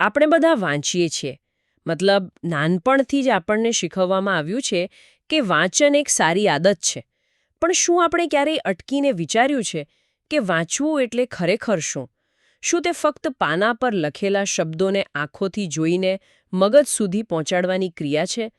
આપણે બધા વાંચીએ છીએ. મતલબ, નાનપણથી જ આપણને શીખવવામાં આવ્યું છે કે વાંચન એક સારી આદત છે. પણ શું આપણે ક્યારેય અટકીને વિચાર્યું છે કે વાંચવું એટલે ખરેખર શું? શું તે ફક્ત પાના પર લખેલા શબ્દોને આંખોથી જોઈને મગજ સુધી પહોંચાડવાની ક્રિયા છે?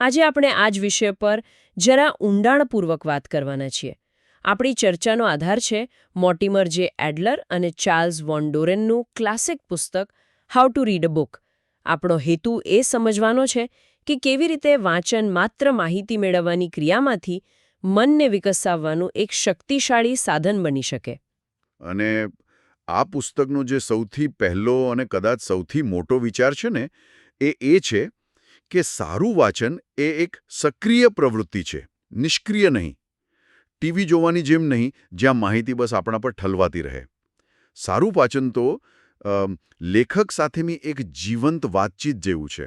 આજે આપણે આ જ વિષય પર જરા ઊંડાણપૂર્વક વાત કરવાના છીએ. આપણી ચર્ચાનો આધાર છે મોટીમર જે એડલર અને ચાર્લ્સ વોન ડોરેનનું ક્લાસિક પુસ્તક how to read a book આપણો હેતુ એ સમજવાનો છે કે કેવી રીતે વાંચન માત્ર માહિતી મેળવવાની ક્રિયામાંથી મનને વિકસાવવાનું એક શક્તિશાળી સાધન બની શકે. અને આ પુસ્તકનો જે સૌથી પહેલો અને કદાચ સૌથી મોટો વિચાર છે ને, એ એ છે કે સારું વાંચન એ એક સક્રિય પ્રવૃત્તિ છે, નિષ્ક્રિય નહીં. ટીવી જોવાની જેમ નહીં, જ્યાં માહિતી બસ આપણા પર ઠલવાતી રહે. સારું વાંચન તો લેખક સાથેની એક જીવંત વાતચીત જેવું છે.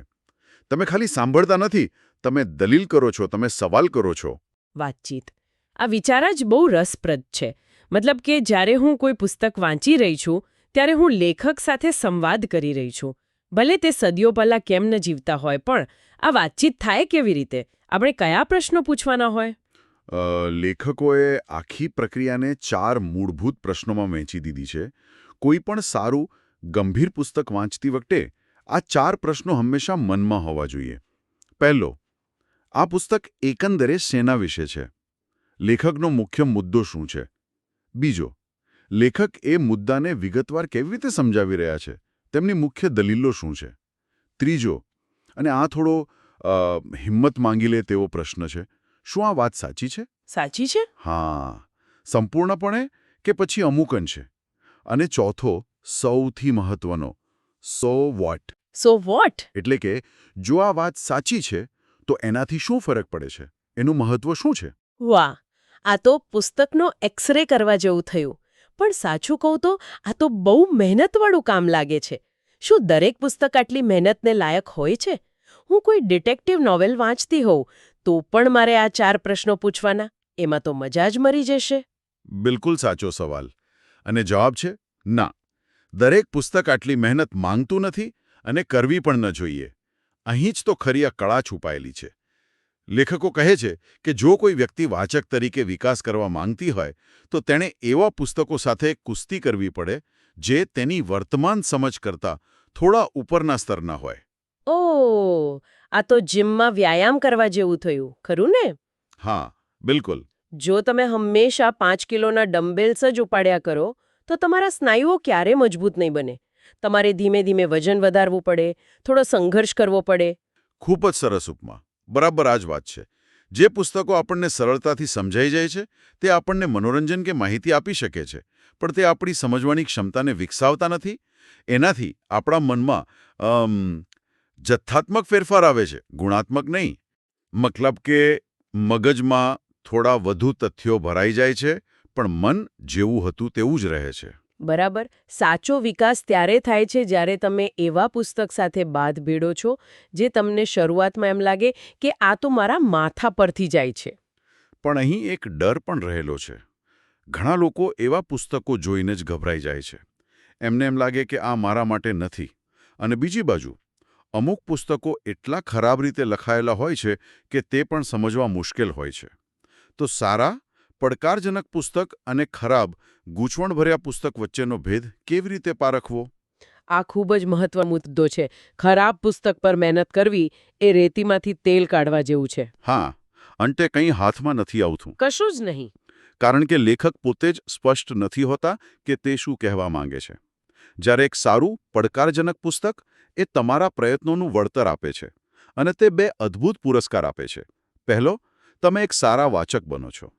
તમે ખાલી સાંભળતા નથી તમે દલીલ કરો છો તમે સવાલ કરો છો. વાતચીત. આ વિચાર જ બહુ રસપ્રદ છે. મતલબ કે જ્યારે હું કોઈ પુસ્તક વાંચી રહી છું ત્યારે હું લેખક સાથે સંવાદ કરી રહી છું. ભલે તે સદીઓ પહેલા કેમ ન જીવતા હોય પણ આ વાતચીત થાય કેવી રીતે? આપણે કયા પ્રશ્નો પૂછવાના હોય? લેખકોએ આખી પ્રક્રિયાને ચાર મૂળભૂત પ્રશ્નોમાં વહેંચી દીધી છે. કોઈ પણ સારું ગંભીર પુસ્તક વાંચતી વખતે આ ચાર પ્રશ્નો હંમેશા મનમાં હોવા જોઈએ. પહેલો આ પુસ્તક એકંદરે શેના વિશે છે? લેખકનો મુખ્ય મુદ્દો શું છે? બીજો લેખક એ મુદ્દાને વિગતવાર કેવી રીતે સમજાવી રહ્યા છે? તેમની મુખ્ય દલીલો શું છે? ત્રીજો અને આ થોડો હિંમત માંગી લે તેવો પ્રશ્ન છે. શું આ વાત સાચી છે? સાચી છે? હા. સંપૂર્ણપણે કે પછી અમુક અંશે અને ચોથો સૌથી મહત્વનો સો વોટ. So what? એટલે કે જો આ વાત સાચી છે તો એનાથી શું ફરક પડે છે? એનું મહત્વ શું છે? વાહ આ તો પુસ્તકનો એક્સરે કરવા જેવું થયું. પણ સાચું કહું તો આ તો બહુ મહેનતવાળું કામ લાગે છે. શું દરેક પુસ્તક આટલી મહેનતને લાયક હોય છે? હું કોઈ ડિટેક્ટિવ નોવેલ વાંચતી હોઉં તો પણ મારે આ ચાર પ્રશ્નો પૂછવાના. એમાં તો મજા જ મરી જશે. બિલકુલ સાચો સવાલ. અને જવાબ છે ના. દરેક પુસ્તક આટલી મહેનત માંગતું નથી અને કરવી પણ ન જોઈએ. અહીં જ તો ખરી આ કળા છુપાયેલી છે. લેખકો કહે છે કે જો કોઈ વ્યક્તિ વાચક તરીકે વિકાસ કરવા માંગતી હોય તો તેણે એવા પુસ્તકો સાથે કુસ્તી કરવી પડે જે તેની વર્તમાન સમજ કરતા થોડા ઉપરના સ્તરના હોય. ઓ આ તો જીમમાં વ્યાયામ કરવા જેવું થયું ખરું ને? હા બિલકુલ. જો તમે હંમેશા પાંચ કિલોના ડમ્બેલ્સ જ ઉપાડ્યા કરો તો તમારા સ્નાયુઓ ક્યારે મજબૂત નહીં બને? તમારે ધીમે ધીમે વજન વધારવું પડે, થોડો સંઘર્ષ કરવો પડે. ખૂબ જ સરસ ઉપમા. બરાબર આ જ વાત છે. જે પુસ્તકો આપણને સરળતાથી સમજાઈ જાય છે, તે આપણને મનોરંજન કે માહિતી આપી શકે છે, પણ તે આપણી સમજવાની ક્ષમતાને વિકસાવતા નથી. એનાથી આપણા મનમાં જથ્થાત્મક ફેરફાર આવે છે. ગુણાત્મક નહીં. મતલબ કે મગજમાં થોડા વધુ તથ્યો ભરાઈ જાય છે પણ મન જેવું હતું તેવું જ રહે છે. બરાબર. સાચો વિકાસ ત્યારે થાય છે જ્યારે તમે એવા પુસ્તક સાથે બાદ ભેડો છો જે તમને શરૂઆતમાં એમ લાગે કે આ તો મારા માથા પરથી જાય છે. પણ અહીં એક ડર પણ રહેલો છે. ઘણા લોકો એવા પુસ્તકો જોઈને જ ગભરાઈ જાય છે. એમને એમ લાગે કે આ મારા માટે નથી. અને બીજી બાજુ અમુક પુસ્તકો એટલા ખરાબ રીતે લખાયેલા હોય છે કે તે પણ સમજવા મુશ્કેલ હોય છે. તો સારા પડકારજનક પુસ્તક અને ખરાબ ગૂંચવણભર્યા પુસ્તક વચ્ચેનો ભેદ કેવી રીતે પારખવો આ ખૂબ જ મહત્વ મુદ્દો છે. ખરાબ પુસ્તક પર મહેનત કરવી એ રેતીમાંથી તેલ કાઢવા જેવું છે. હા અંતે કંઈ હાથમાં નથી આવતું. કશું જ નહીં. કારણ કે લેખક પોતે જ સ્પષ્ટ નથી હોતા કે તે શું કહેવા માંગે છે. જ્યારે એક સારું પડકારજનક પુસ્તક એ તમારા પ્રયત્નોનું વળતર આપે છે અને તે બે અદ્ભુત પુરસ્કાર આપે છે. પહેલો તમે એક સારા વાચક બનો છો.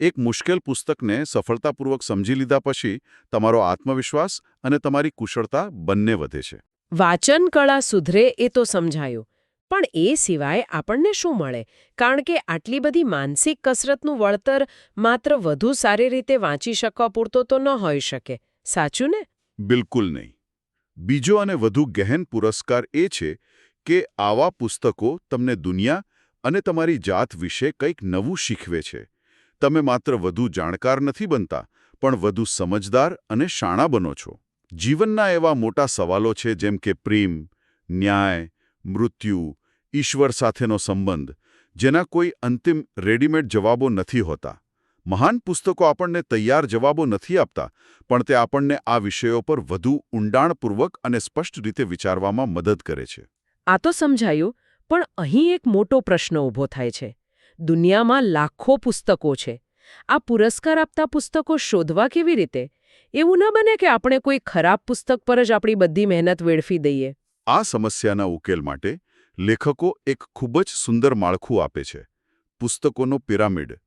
એક મુશ્કેલ પુસ્તકને સફળતાપૂર્વક સમજી લીધા પછી તમારો આત્મવિશ્વાસ અને તમારી કુશળતા બંને વધે છે. વાચન કળા સુધરે એ તો સમજાયું પણ એ સિવાય આપણને શું મળે? કારણ કે આટલી બધી માનસિક કસરતનું વળતર માત્ર વધુ સારી રીતે વાંચી શકવા પૂરતો તો ન હોઈ શકે. સાચું ને? બિલકુલ નહીં. બીજો અને વધુ ગહેન પુરસ્કાર એ છે કે આવા પુસ્તકો તમને દુનિયા અને તમારી જાત વિશે કંઈક નવું શીખવે છે. તમે માત્ર વધુ જાણકાર નથી બનતા, પણ વધુ સમજદાર અને શાણા બનો છો. જીવનના એવા મોટા સવાલો છે જેમ કે પ્રેમ, ન્યાય, મૃત્યુ, ઈશ્વર સાથેનો સંબંધ, જેના કોઈ અંતિમ રેડીમેડ જવાબો નથી હોતા. મહાન પુસ્તકો આપણને તૈયાર જવાબો નથી આપતા, પણ તે આપણને આ વિષયો પર વધુ ઊંડાણપૂર્વક અને સ્પષ્ટ રીતે વિચારવામાં મદદ કરે છે. આ તો સમજાયું, પણ અહીં એક મોટો પ્રશ્ન ઊભો થાય છે. દુનિયામાં લાખો પુસ્તકો છે. આ પુરસ્કાર આપતા પુસ્તકો શોધવા કેવી રીતે? એવું ન બને કે આપણે કોઈ ખરાબ પુસ્તક પર જ આપણી બધી મહેનત વેડફી દઈએ. આ સમસ્યાના ઉકેલ માટે લેખકો એક ખૂબ જ સુંદર માળખું આપે છે. પુસ્તકોનો પિરામિડ.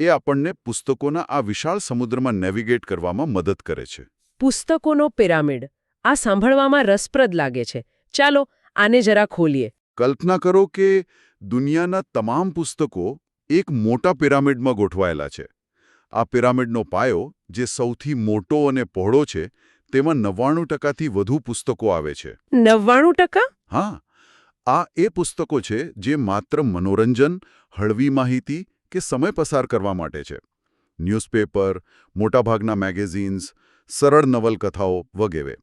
એ આપણને પુસ્તકોના આ વિશાળ સમુદ્રમાં નેવિગેટ કરવામાં મદદ કરે છે. પુસ્તકોનો પિરામિડ. આ સાંભળવામાં રસપ્રદ લાગે છે. ચાલો આને જરા ખોલીએ. કલ્પના કરો કે દુનિયાના તમામ પુસ્તકો એક મોટા પિરામિડમાં ગોઠવાયેલા છે. આ પિરામિડનો પાયો જે સૌથી મોટો અને પહોળો છે તેમાં નવ્વાણું ટકાથી વધુ પુસ્તકો આવે છે. નવ્વાણું ટકા? હા. આ એ પુસ્તકો છે જે માત્ર મનોરંજન હળવી માહિતી કે સમય પસાર કરવા માટે છે. ન્યૂઝપેપર મોટાભાગના મેગેઝિન્સ સરળ નવલકથાઓ વગેરે.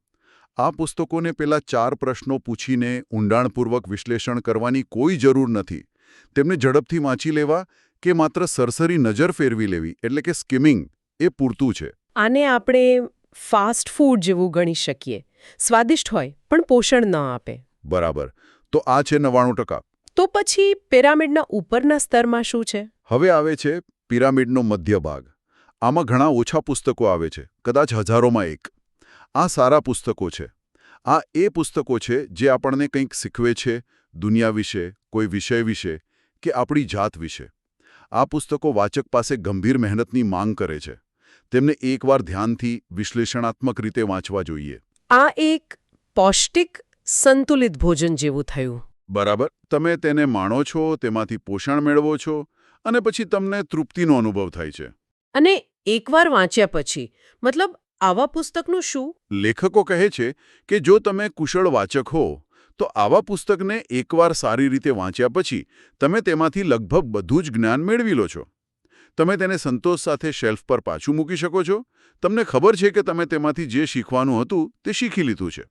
આ પુસ્તકોને પેલા ચાર પ્રશ્નો પૂછીને ઊંડાણપૂર્વક વિશ્લેષણ કરવાની કોઈ જરૂર નથી. તેમને ઝડપથી વાંચી લેવા કે માત્ર સરસરી નજર ફેરવી લેવી એટલે કે સ્કિમિંગ એ પૂરતું છે. આને આપણે ફાસ્ટ ફૂડ જેવું ગણી શકીએ. સ્વાદિષ્ટ હોય પણ પોષણ ન આપે. બરાબર. તો આ છે નવ્વાણું ટકા. તો પછી પિરામિડના ઉપરના સ્તરમાં શું છે? હવે આવે છે પિરામિડનો મધ્ય ભાગ આમાં ઘણા ઓછા પુસ્તકો આવે છે કદાચ હજારોમાં એક. આ સારા પુસ્તકો છે. આ એ પુસ્તકો છે જે આપણને કંઈક શીખવે છે દુનિયા વિશે કોઈ વિષય વિશે કે આપણી જાત વિશે. આ પુસ્તકો વાચક પાસે ગંભીર મહેનતની માંગ કરે છે. તેમને એકવાર ધ્યાનથી વિશ્લેષણાત્મક રીતે વાંચવા જોઈએ. આ એક પૌષ્ટિક સંતુલિત ભોજન જેવું થયું. બરાબર. તમે તેને માણો છો તેમાંથી પોષણ મેળવો છો અને પછી તમને તૃપ્તિનો અનુભવ થાય છે. અને એકવાર વાંચ્યા પછી મતલબ આવા પુસ્તકનું શું? લેખકો કહે છે કે જો તમે કુશળ વાચક હો તો આવા પુસ્તકને એકવાર સારી રીતે વાંચ્યા પછી તમે તેમાંથી લગભગ બધું જ જ્ઞાન મેળવી લો છો. તમે તેને સંતોષ સાથે શેલ્ફ પર પાછું મૂકી શકો છો. તમને ખબર છે કે તમે તેમાંથી જે શીખવાનું હતું તે શીખી લીધું છે.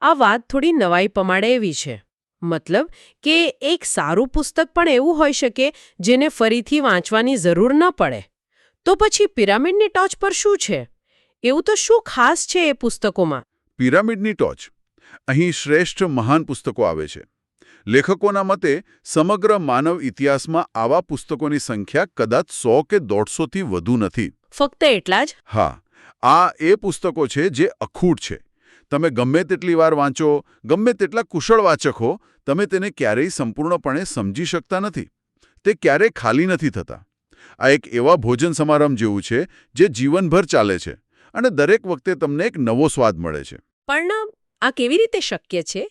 આ વાત થોડી નવાઈ પમાડે એવી છે. મતલબ કે એક સારું પુસ્તક પણ એવું હોઈ શકે જેને ફરીથી વાંચવાની જરૂર ન પડે. તો પછી પિરામિડની ટોચ પર શું છે? એવું તો શું ખાસ છે એ પુસ્તકોમાં? પિરામિડની ટોચ. અહીં શ્રેષ્ઠ મહાન પુસ્તકો આવે છે. લેખકોના મતે સમગ્ર માનવ ઇતિહાસમાં આવા પુસ્તકોની સંખ્યા કદાચ સો કે દોઢસોથી વધુ નથી. ફક્ત એટલા જ? હા આ એ પુસ્તકો છે જે અખૂટ છે. તમે ગમે તેટલી વાર વાંચો ગમે તેટલા કુશળ વાચક હો તમે તેને ક્યારેય સંપૂર્ણપણે સમજી શકતા નથી. તે ક્યારેય ખાલી નથી થતા. આ એક એવા ભોજન સમારંભ જેવું છે જે જીવનભર ચાલે છે. અને દરેક વખતે તમને એક નવો સ્વાદ મળે છે. પણ આ કેવી રીતે શક્ય છે?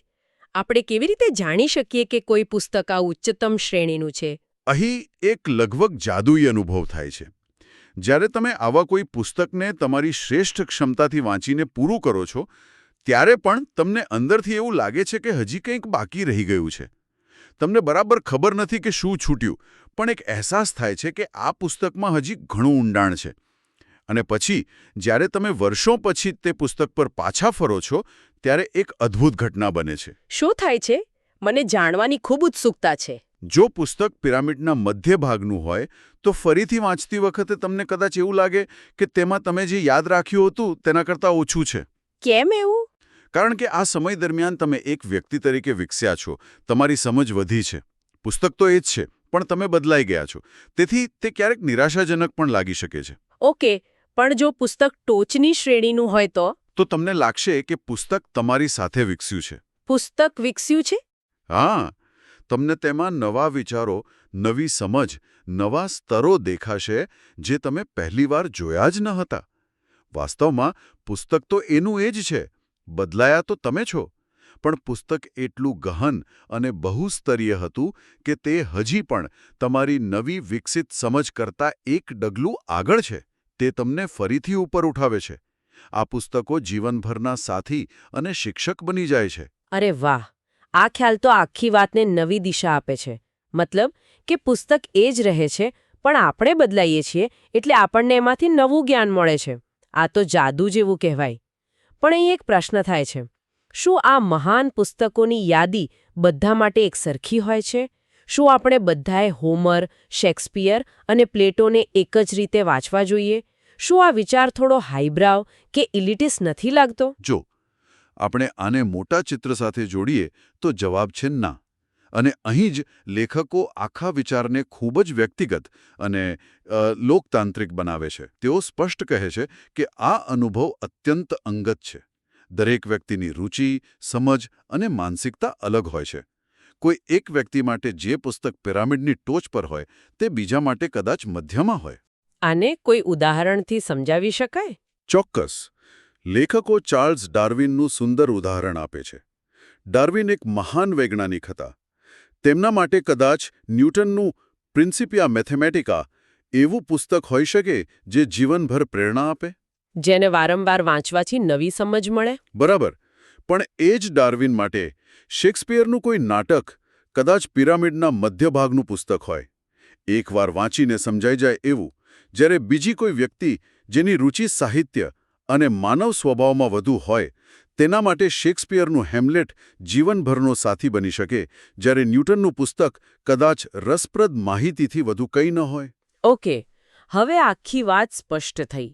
આપણે કેવી રીતે જાણી શકીએ કે કોઈ પુસ્તક આ ઉચ્ચતમ શ્રેણીનું છે? અહીં એક લગભગ જાદુઈ અનુભવ થાય છે. જ્યારે તમે આવા કોઈ પુસ્તકને તમારી શ્રેષ્ઠ ક્ષમતાથી વાંચીને પૂરું કરો છો ત્યારે પણ તમને અંદરથી એવું લાગે છે કે હજી કંઈક બાકી રહી ગયું છે. તમને બરાબર ખબર નથી કે શું છૂટ્યું પણ એક અહેસાસ થાય છે કે આ પુસ્તકમાં હજી ઘણું ઊંડાણ છે. અને પછી જ્યારે તમે વર્ષો પછી તે પુસ્તક પર પાછા ફરો છો ત્યારે એક અદ્ભુત ઘટના બને છે. શું થાય છે? મને જાણવાની ખૂબ ઉત્સુકતા છે. જો પુસ્તક પિરામિડના મધ્ય ભાગનું હોય તો ફરીથી વાંચતી વખતે તમને કદાચ એવું લાગે કે તેમાં તમે જે યાદ રાખ્યું હતું તેના કરતાં ઓછું છે. કેમ એવું? કારણ કે આ સમય દરમિયાન તમે એક વ્યક્તિ તરીકે વિકસ્યા છો. તમારી સમજ વધી છે. પુસ્તક તો એ જ છે પણ તમે બદલાઈ ગયા છો. તેથી તે ક્યારેક નિરાશાજનક પણ લાગી શકે છે. ઓકે પણ જો પુસ્તક ટોચની શ્રેણીનું હોય તો? તો તમને લાગશે કે પુસ્તક તમારી સાથે વિકસ્યું છે. પુસ્તક વિકસ્યું છે? હા તમને તેમાં નવા વિચારો નવી સમજ નવા સ્તરો દેખાશે જે તમે પહેલીવાર જોયા જ ન હતા. વાસ્તવમાં પુસ્તક તો એનું એ જ છે. બદલાયા તો તમે છો. પણ પુસ્તક એટલું ગહન અને બહુસ્તરીય હતું કે તે હજી પણ તમારી નવી વિકસિત સમજ કરતાં એક ડગલું આગળ છે. તે તમને ફરીથી ઉપર ઉઠાવે છે. આ પુસ્તકો જીવનભરના સાથી અને શિક્ષક બની જાય છે. અરે વાહ! આ ખ્યાલ તો આખી વાતને નવી દિશા આપે છે. મતલબ કે પુસ્તક એ જ રહે છે, પણ આપણે બદલાઈએ છીએ એટલે આપણને એમાંથી નવું જ્ઞાન મળે છે. આ તો જાદુ જેવું કહેવાય. પણ અહીં એક પ્રશ્ન થાય છે. શું આ મહાન પુસ્તકોની યાદી બધા માટે એક સરખી હોય છે? શું આપણે બધાએ હોમર શેક્સપિયર અને પ્લેટોને એક જ રીતે વાંચવા જોઈએ? શું આ વિચાર થોડો હાઈબ્રાવ કે ઇલિટિસ નથી લાગતો? જો, આપણે આને મોટા ચિત્ર સાથે જોડીએ તો જવાબ છે ના. અને અહીં જ લેખકો આખા વિચારને ખૂબ જ વ્યક્તિગત અને લોકતાંત્રિક બનાવે છે. તેઓ સ્પષ્ટ કહે છે કે આ અનુભવ અત્યંત અંગત છે. દરેક વ્યક્તિની રુચિ, સમજ અને માનસિકતા અલગ હોય છે. કોઈ એક વ્યક્તિ માટે જે પુસ્તક પિરામિડની ટોચ પર હોય, તે બીજા માટે કદાચ મધ્યમાં હોય. આને કોઈ ઉદાહરણથી સમજાવી શકાય? ચોક્કસ. લેખકો ચાર્લ્સ ડાર્વિનનું સુંદર ઉદાહરણ આપે છે. ડાર્વિન એક મહાન વૈજ્ઞાનિક હતા. તેમના માટે કદાચ ન્યૂટનનું પ્રિન્સિપિયા મેથેમેટિકા એવું પુસ્તક હોઈ શકે જે જીવનભર પ્રેરણા આપે? જેને વારંવાર વાંચવાથી નવી સમજ મળે? બરાબર. પણ એ જ ડાર્વિન માટે શેક્સપિયરનું કોઈ નાટક કદાચ પિરામિડના મધ્યભાગનું પુસ્તક હોય. એકવાર વાંચીને સમજાઈ જાય એવું. જ્યારે બીજી કોઈ વ્યક્તિ જેની રુચિ સાહિત્ય અને માનવ સ્વભાવમાં વધુ હોય, તેના માટે શેક્સપિયરનું હેમ્લેટ જીવનભરનો સાથી બની શકે, જ્યારે ન્યૂટનનું પુસ્તક કદાચ રસપ્રદ માહિતીથી વધુ કંઈ ન હોય. ઓકે, હવે આખી વાત સ્પષ્ટ થઈ.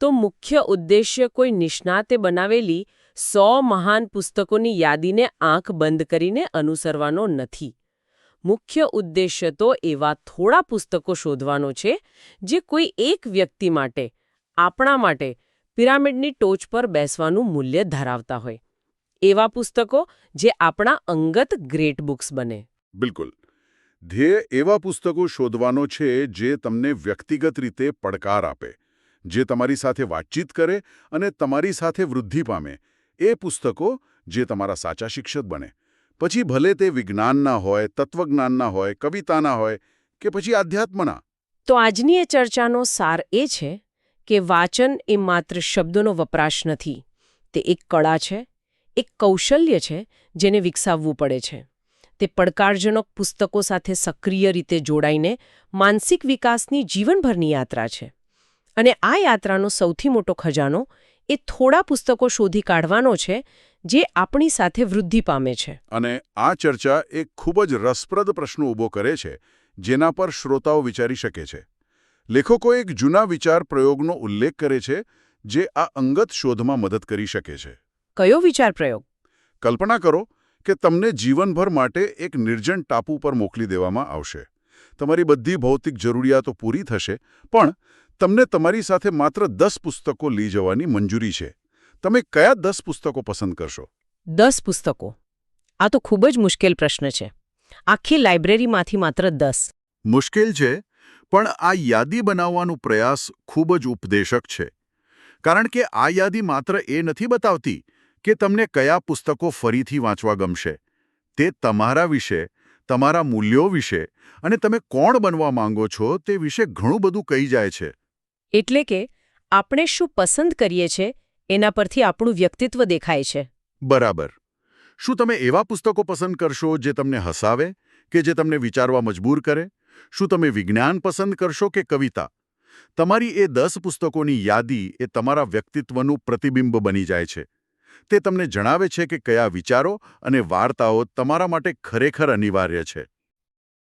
તો મુખ્ય ઉદ્દેશ્ય કોઈ નિષ્ણાતે બનાવેલી સો મહાન પુસ્તકોની યાદીને આંખ બંધ કરીને અનુસરવાનો નથી. મુખ્ય ઉદ્દેશ્ય તો એવા થોડા પુસ્તકો શોધવાનો છે, જે કોઈ એક વ્યક્તિ માટે, આપણા માટે પિરામિડની ટોચ પર બેસવાનું મૂલ્ય ધરાવતા હોય. એવા પુસ્તકો જે આપણા અંગત ગ્રેટ બુક્સ બને. બિલકુલ. ધ્યેય એવા પુસ્તકો શોધવાનો છે, જે તમને વ્યક્તિગત રીતે પડકાર આપે, જે તમારી સાથે વાતચીત કરે અને તમારી સાથે વૃદ્ધિ પામે. એ પુસ્તકો જે તમારા સાચા શિક્ષક બને. પછી ભલે તે વિજ્ઞાનના હોય, તત્વજ્ઞાનના હોય, કવિતાના હોય કે પછી આધ્યાત્મના. તો આજની એ ચર્ચાનો સાર એ છે કે વાચન એ માત્ર શબ્દોનો વપરાશ નથી. તે એક કળા છે, એક કૌશલ્ય છે જેને વિકસાવવું પડે છે. તે પડકારજનક પુસ્તકો સાથે સક્રિય રીતે જોડાઈને માનસિક વિકાસની જીવનભરની યાત્રા છે. અને આ યાત્રાનો સૌથી મોટો ખજાનો એ થોડા પુસ્તકો શોધી કાઢવાનો છે જે આપણી સાથે વૃદ્ધિ પામે છે. અને આ ચર્ચા એક ખૂબ જ રસપ્રદ પ્રશ્ન ઊભો કરે છે જેના પર શ્રોતાઓ વિચારી શકે છે. લેખકો એક જૂના વિચાર પ્રયોગનો ઉલ્લેખ કરે છે જે આ અંગત શોધમાં મદદ કરી શકે છે. કયો વિચાર પ્રયોગ? કલ્પના કરો કે તમને જીવનભર માટે એક નિર્જન ટાપુ પર મોકલી દેવામાં આવશે. તમારી બધી ભૌતિક જરૂરિયાતો પૂરી થશે પણ તમને તમારી સાથે માત્ર દસ પુસ્તકો લઈ જવાની મંજૂરી છે. તમે કયા દસ પુસ્તકો પસંદ કરશો? દસ પુસ્તકો. આ તો ખૂબ જ મુશ્કેલ પ્રશ્ન છે. આખી લાઇબ્રેરીમાંથી માત્ર દસ. મુશ્કેલ છે પણ આ યાદી બનાવવાનો પ્રયાસ ખૂબ જ ઉપદેશક છે. કારણ કે આ યાદી માત્ર એ નથી બતાવતી કે તમને કયા પુસ્તકો ફરીથી વાંચવા ગમશે. તે તમારા વિશે તમારા મૂલ્યો વિશે અને તમે કોણ બનવા માંગો છો તે વિશે ઘણું બધું કહી જાય છે. એટલે કે, આપણે શું પસંદ કરીએ છે, એના પરથી આપણું વ્યક્તિત્વ દેખાય છે. બરાબર. શું તમે એવા પુસ્તકો પસંદ કરશો જે તમને હસાવે, કે જે તમને વિચારવા મજબૂર કરે? શું તમે વિજ્ઞાન પસંદ કરશો કે કવિતા? તમારી એ દસ પુસ્તકોની યાદી એ તમારા વ્યક્તિત્વનું પ્રતિબિંબ બની જાય છે. તે તમને જણાવે છે કે કયા વિચારો અને વાર્તાઓ તમારા માટે ખરેખર અનિવાર્ય છે.